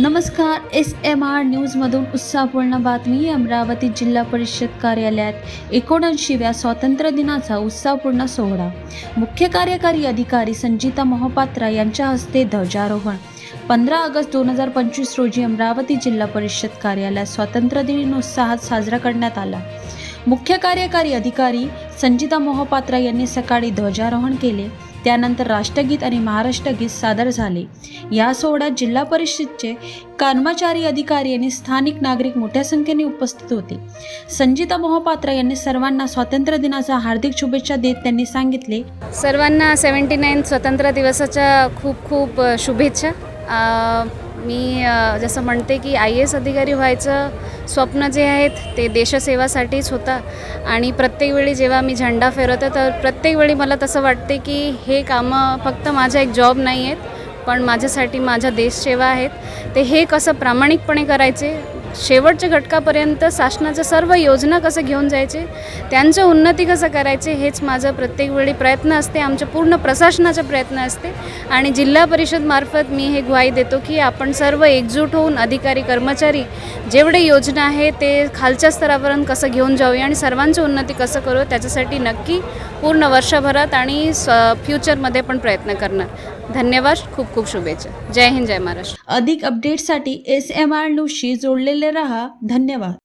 नमस्कार S M R न्यूजमधून उत्साहपूर्ण बातमी अमरावती जिल्हा परिषद कार्यालयात एकोणऐंशीव्या स्वातंत्र्य दिनाचा उत्साहपूर्ण सोहळा. मुख्य कार्यकारी अधिकारी संजिता मोहपात्रा यांच्या हस्ते ध्वजारोहण. पंधरा ऑगस्ट दोन हजार पंचवीस रोजी अमरावती जिल्हा परिषद कार्यालयात स्वातंत्र्य दिन उत्साहात साजरा करण्यात आला. मुख्य कार्यकारी अधिकारी संजिता मोहपात्रा यांनी सकाळी ध्वजारोहण केले. त्यानंतर राष्ट्रगीत आणि महाराष्ट्र गीत सादर झाले. या सोहळ्यात जिल्हा परिषदचे कर्मचारी अधिकारी आणि स्थानिक नागरिक मोठ्या संख्येने उपस्थित होते. संजिता मोहपात्रा यांनी सर्वांना स्वातंत्र्य दिनाचा हार्दिक शुभेच्छा देत त्यांनी सांगितले. सर्वांना सेव्हन्टी नाईन स्वतंत्र दिवसाच्या खूप खूप शुभेच्छा. मी जसं म्हणते की आय एस अधिकारी व्हायचं स्वप्न जे आहेत ते देशसेवासाठीच होतं. आणि प्रत्येक वेळी जेव्हा मी झेंडा फिरवते तर प्रत्येक वेळी मला तसं वाटते की हे कामं फक्त माझा एक जॉब नाही आहेत पण माझ्यासाठी माझ्या देशसेवा आहेत. ते हे कसं प्रामाणिकपणे करायचे शेवटच्या घटकापर्यंत शासनाचं सर्व योजना कसं घेऊन जायचे त्यांचं उन्नती कसं करायचे हेच माझं प्रत्येक वेळी प्रयत्न असते आमच्या पूर्ण प्रशासनाचा प्रयत्न असते. आणि जिल्हा परिषदमार्फत मी हे ग्वाही देतो की आपण सर्व एकजूट होऊन अधिकारी कर्मचारी जेवढे योजना आहे ते खालच्या स्तरापर्यंत कसं घेऊन जाऊया आणि सर्वांची उन्नती कसं करू त्याच्यासाठी नक्की पूर्ण वर्षभरात आणि स फ्युचरमध्ये पण प्रयत्न करणार. धन्यवाद खूप खूप शुभेच्छा. जय हिंद जय महाराष्ट्र. अधिक अपडेटसाठी एस एम आर न्यूजशी जोडलेले रहा धन्यवाद.